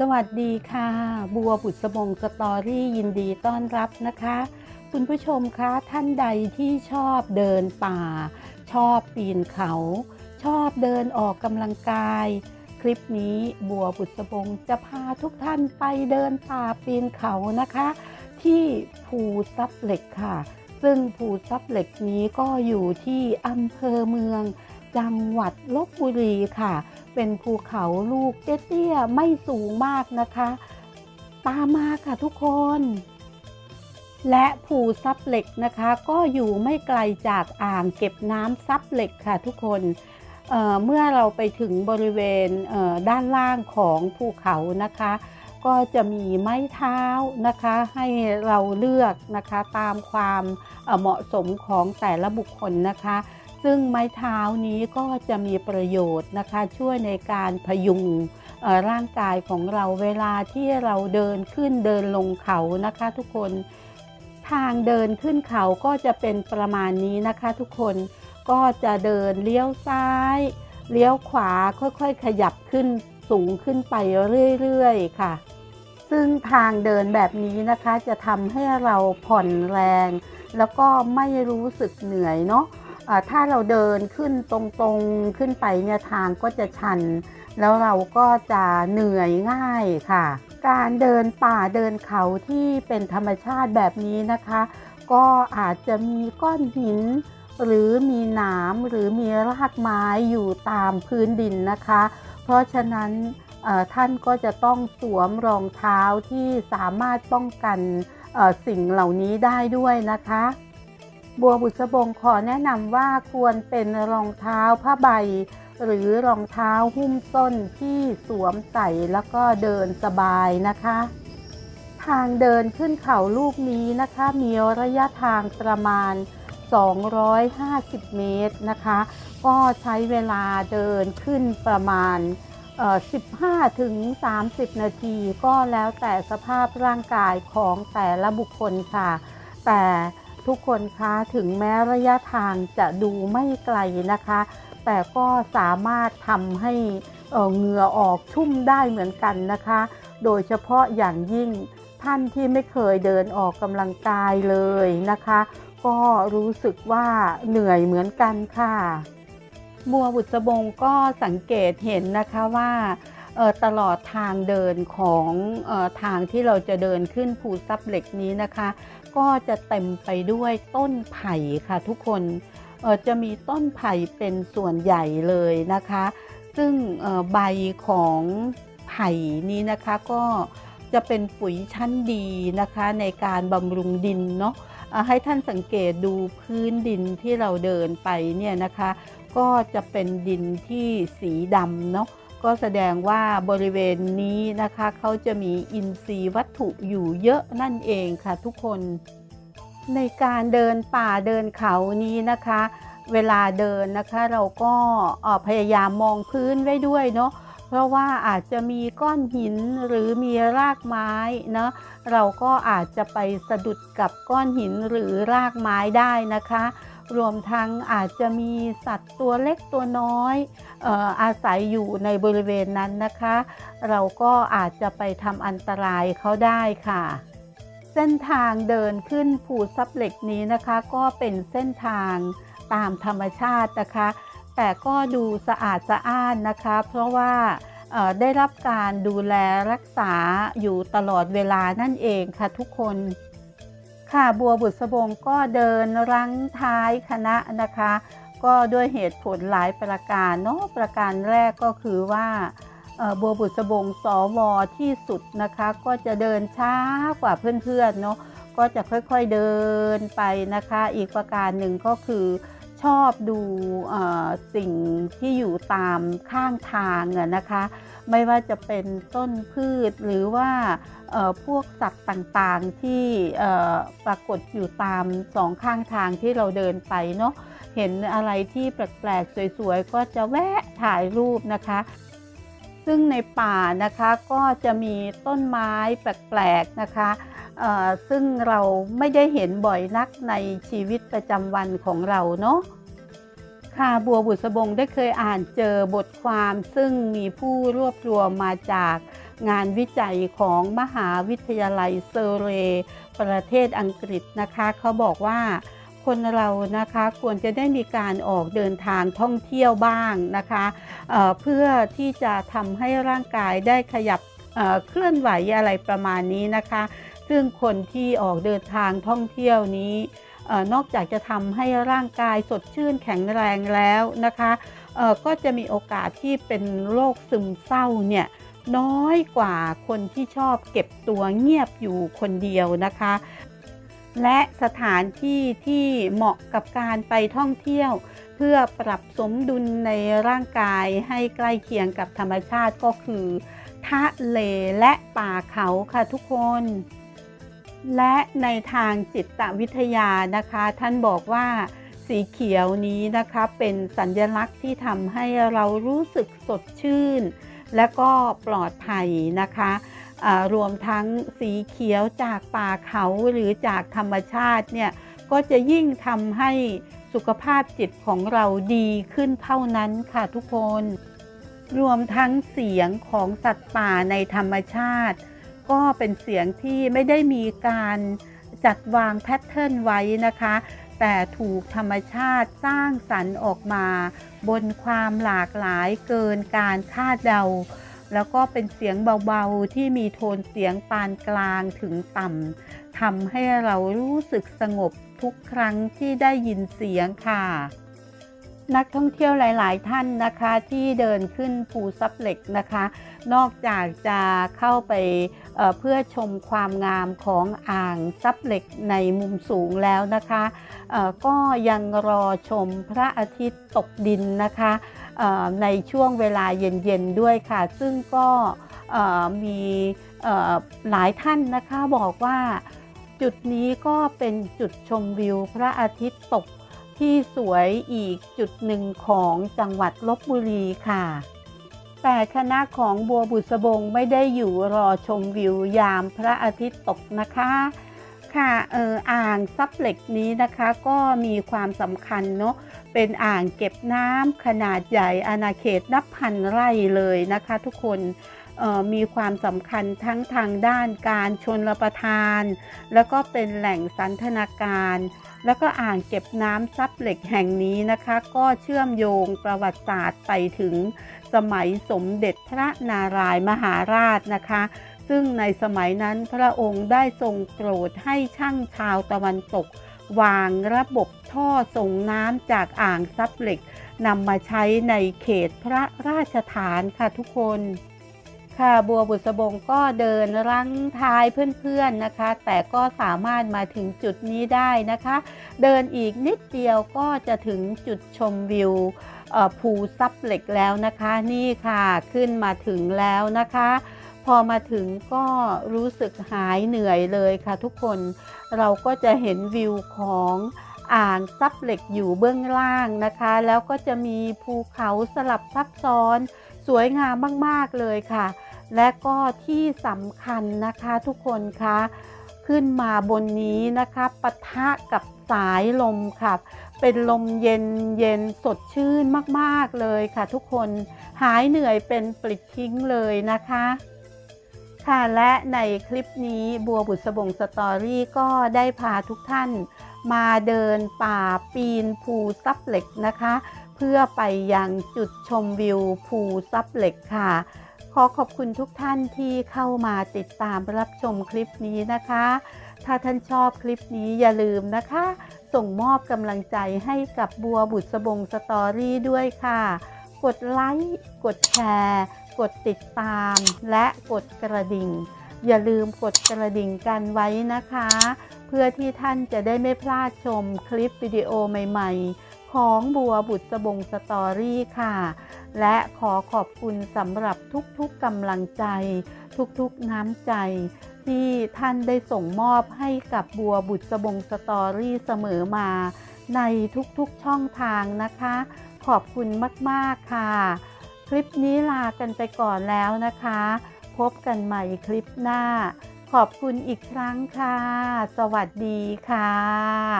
สวัสดีค่ะ บัวบุษบงสตอรี่ยินดีต้อนรับนะคะ คุณผู้ชมคะท่านใดที่ชอบเดินป่า ชอบปีนเขา ชอบเดินออกกำลังกาย คลิปนี้บัวบุษบงจะพาทุกท่านไปเดินป่าปีนเขานะคะ ที่ภูซับเหล็กค่ะ ซึ่งภูซับเหล็กนี้ก็อยู่ที่อำเภอเมือง จังหวัดลบบุรีค่ะ เป็นภูเขาลูกเตี้ยๆไม่สูงมากนะคะ ตามมาค่ะทุกคน และภูซับเหล็กนะคะ ก็อยู่ไม่ไกลจากอ่างเก็บน้ำซับเหล็กค่ะทุกคนเเมื่อเราไปถึงบริเวณด้านล่างของภูเขานะคะ ก็จะมีไม้เท้านะคะให้เราเลือกนะคะตามความเหมาะสมของแต่ละบุคคลนะคะ ซึ่งไม้เท้านี้ก็จะมีประโยชน์นะคะ ช่วยในการพยุงร่างกายของเราเวลาที่เราเดินขึ้นเดินลงเขานะคะ ทุกคนทางเดินขึ้นเขาก็จะเป็นประมาณนี้นะคะ ทุกคนก็จะเดินเลี้ยวซ้าย เลี้ยวขวาค่อยๆ ขยับขึ้นสูงขึ้นไปเรื่อยๆค่ะ ซึ่งทางเดินแบบนี้นะคะ จะทำให้เราผ่อนแรง แล้วก็ไม่รู้สึกเหนื่อยเนาะะ ถ้าเราเดินขึ้นตรงๆขึ้นไปเนี่ยทางก็จะชัน แล้วเราก็จะเหนื่อยง่ายค่ะ การเดินป่าเดินเขาที่เป็นธรรมชาติแบบนี้นะคะ ก็อาจจะมีก้อนหิน หรือมีหนามหรือมีรากไม้อยู่ตามพื้นดินนะคะ เพราะฉะนั้นท่านก็จะต้องสวมรองเท้าที่สามารถป้องกันสิ่งเหล่านี้ได้ด้วยนะคะ บัวบุษบงขอแนะนำว่าควรเป็นรองเท้าผ้าใบ หรือรองเท้าหุ้มส้นที่สวมใส่แล้วก็เดินสบายนะคะ ทางเดินขึ้นเขาลูกนี้นะคะ มีระยะทางประมาณ 250 เมตรนะคะ ก็ใช้เวลาเดินขึ้นประมาณ15ถึง30 นาทีก็แล้วแต่สภาพร่างกายของแต่ละบุคคลค่ะ แต่ ทุกคนคะถึงแม้ระยะทางจะดูไม่ไกลนะคะ แต่ก็สามารถทำให้เหงื่อออกชุ่มได้เหมือนกันนะคะ โดยเฉพาะอย่างยิ่งท่านที่ไม่เคยเดินออกกำลังกายเลยนะคะ ก็รู้สึกว่าเหนื่อยเหมือนกันค่ะ บัวบุษบงก็สังเกตเห็นนะคะว่า ตลอดทางเดินของทางที่เราจะเดินขึ้นภูซับเหล็กนี้นะคะ ก็จะเต็มไปด้วยต้นไผ่ค่ะทุกคนจะมีต้นไผ่เป็นส่วนใหญ่เลยนะคะ ซึ่งใบของไผ่นี้นะคะก็จะเป็นปุ๋ยชั้นดีนะคะในการบำรุงดินเนาะให้ท่านสังเกตดูพื้นดินที่เราเดินไปเนี่ยนะคะ ก็จะเป็นดินที่สีดำเนาะ ก็แสดงว่าบริเวณนี้นะคะเขาจะมีอินทรีย์วัตถุอยู่เยอะนั่นเองค่ะทุกคน ในการเดินป่าเดินเขานี้นะคะ เวลาเดินนะคะเราก็พยายามมองพื้นไว้ด้วยเนาะเพราะว่าอาจจะมีก้อนหินหรือมีรากไม้เนาะเราก็อาจจะไปสะดุดกับก้อนหินหรือรากไม้ได้นะคะ รวมทั้งอาจจะมีสัตว์ตัวเล็กตัวน้อยอออาศัยอยู่ในบริเวณนั้นนะคะ เราก็อาจจะไปทำอันตรายเขาได้ค่ะ เส้นทางเดินขึ้นภูซับเหล็กนี้นะคะ ก็เป็นเส้นทางตามธรรมชาตินะคะ แต่ก็ดูสะอาดสะอ้านนะคะ เพราะว่าได้รับการดูแลรักษาอยู่ตลอดเวลานั่นเองค่ะทุกคน ค่ะบัวบุษบงก็เดินรั้งท้ายคณะนะคะ ก็ด้วยเหตุผลหลายประการเนาะประการแรกก็คือว่าบัวบุษบงสวที่สุดนะคะ ก็จะเดินช้ากว่าเพื่อนๆเนาะก็จะค่อยๆเดินไปนะคะ อีกประการหนึ่งก็คือ ชอบดูสิ่งที่อยู่ตามข้างทางนะคะ ไม่ว่าจะเป็นต้นพืชหรือว่าพวกสัตว์ต่างๆที่ปรากฏอยู่ตามสองข้างทางที่เราเดินไปเนาะเห็นอะไรที่แปลกๆ สวยๆ ก็จะแวะถ่ายรูปนะคะ ซึ่งในป่านะคะก็จะมีต้นไม้แปลกๆนะคะ ซึ่งเราไม่ได้เห็นบ่อยนักในชีวิตประจำวันของเราเนาะค่ะบัวบุษบงได้เคยอ่านเจอบทความซึ่งมีผู้รวบรวมมาจากงานวิจัยของมหาวิทยาลัยเซอร์เรประเทศอังกฤษนะคะ เขาบอกว่าคนเรานะคะควรจะได้มีการออกเดินทางท่องเที่ยวบ้างนะคะเเพื่อที่จะทำให้ร่างกายได้ขยับเเคลื่อนไหวอะไรประมาณนี้นะคะ ซึ่งคนที่ออกเดินทางท่องเที่ยวนี้นอกจากจะทำให้ร่างกายสดชื่นแข็งแรงแล้วนะคะก็จะมีโอกาสที่เป็นโรคซึมเศร้าเนี่ยน้อยกว่าคนที่ชอบเก็บตัวเงียบอยู่คนเดียวนะคะ และสถานที่ที่เหมาะกับการไปท่องเที่ยว เพื่อปรับสมดุลในร่างกายให้ใกล้เคียงกับธรรมชาติก็คือ ทะเลและป่าเขาค่ะทุกคน และในทางจิตวิทยานะคะ ท่านบอกว่าสีเขียวนี้นะคะเป็นสัญลักษณ์ที่ทำให้เรารู้สึกสดชื่น และก็ปลอดภัยนะคะรวมทั้งสีเขียวจากป่าเขาหรือจากธรรมชาติเนี่ยก็จะยิ่งทำให้สุขภาพจิตของเราดีขึ้นเท่านั้นค่ะทุกคน รวมทั้งเสียงของสัตว์ป่าในธรรมชาติ ก็เป็นเสียงที่ไม่ได้มีการจัดวางแพทเทิร์นไว้นะคะ แต่ถูกธรรมชาติสร้างสรรค์ออกมา บนความหลากหลายเกินการคาดเดา แล้วก็เป็นเสียงเบาๆ ที่มีโทนเสียงปานกลางถึงต่ำทำให้เรารู้สึกสงบทุกครั้งที่ได้ยินเสียงค่ะ นักท่องเที่ยวหลาย ๆ ท่านนะคะที่เดินขึ้นภูซับเหล็กนะคะ นอกจากจะเข้าไปเเพื่อชมความงามของอ่างซับเหล็กในมุมสูงแล้วนะคะก็ยังรอชมพระอาทิตย์ตกดินนะคะในช่วงเวลาเย็น ๆ ด้วยค่ะ ซึ่งก็มีหลายท่านนะคะบอกว่าจุดนี้ก็เป็นจุดชมวิวพระอาทิตย์ตก ที่สวยอีกจุดหนึ่งของจังหวัดลบบุรีค่ะ แต่คณะของบัวบุษบงไม่ได้อยู่รอชมวิวยามพระอาทิตย์ตกนะคะค่ะเอออ่างซับเหล็กนี้นะคะก็มีความสำคัญเนาะเป็นอ่างเก็บน้ำขนาดใหญ่อาณาเขตนับพันไร่เลยนะคะทุกคนมีความสำคัญทั้งทางด้านการชนรับประทาน แล้วก็เป็นแหล่งสันทนาการ แล้วก็อ่างเก็บน้ำซับเหล็กแห่งนี้นะคะ ก็เชื่อมโยงประวัติศาสตร์ไปถึงสมัยสมเด็จพระนารายมหาราชนะคะ ซึ่งในสมัยนั้นพระองค์ได้ทรงโปรดให้ช่างชาวตะวันตก วางระบบท่อส่งน้ำจากอ่างซับเหล็กนำมาใช้ในเขตพระราชฐานค่ะทุกคน ค่ะบัวบุษบงก็เดินรั้งท้ายเพื่อนๆนะคะ แต่ก็สามารถมาถึงจุดนี้ได้นะคะ เดินอีกนิดเดียวก็จะถึงจุดชมวิวภูซับเหล็กแล้วนะคะ นี่ค่ะขึ้นมาถึงแล้วนะคะ พอมาถึงก็รู้สึกหายเหนื่อยเลยค่ะทุกคนเราก็จะเห็นวิวของอ่างซับเหล็กอยู่เบื้องล่างนะคะ แล้วก็จะมีภูเขาสลับซับซ้อนสวยงามมาก ๆ เลยค่ะ และก็ที่สำคัญนะคะทุกคนคะขึ้นมาบนนี้นะคะปะทะกับสายลมค่ะ เป็นลมเย็นเย็นสดชื่นมากๆเลยค่ะทุกคนหายเหนื่อยเป็นปลิดทิ้งเลยนะคะ ค่ะและในคลิปนี้บัวบุษบงสตอรี่ก็ได้พาทุกท่านมาเดินป่าปีนภูซับเหล็กนะคะ เพื่อไปยังจุดชมวิวภูซับเหล็กค่ะ ขอขอบคุณทุกท่านที่เข้ามาติดตามรับชมคลิปนี้นะคะ ถ้าท่านชอบคลิปนี้อย่าลืมนะคะ ส่งมอบกำลังใจให้กับบัวบุษบงสตอรี่ด้วยค่ะ กดไลค์ กดแชร์ กดติดตาม และกดกระดิ่ง อย่าลืมกดกระดิ่งกันไว้นะคะ เพื่อที่ท่านจะได้ไม่พลาดชมคลิปวิดีโอใหม่ ๆ ของบัวบุษบงสตอรี่ค่ะ และขอขอบคุณสำหรับทุกๆกำลังใจ ทุกๆน้ำใจ ที่ท่านได้ส่งมอบให้กับบัวบุษบงสตอรี่เสมอมา ในทุกๆช่องทางนะคะ ขอบคุณมากๆค่ะ คลิปนี้ลากันไปก่อนแล้วนะคะ พบกันใหม่คลิปหน้า ขอบคุณอีกครั้งค่ะ สวัสดีค่ะ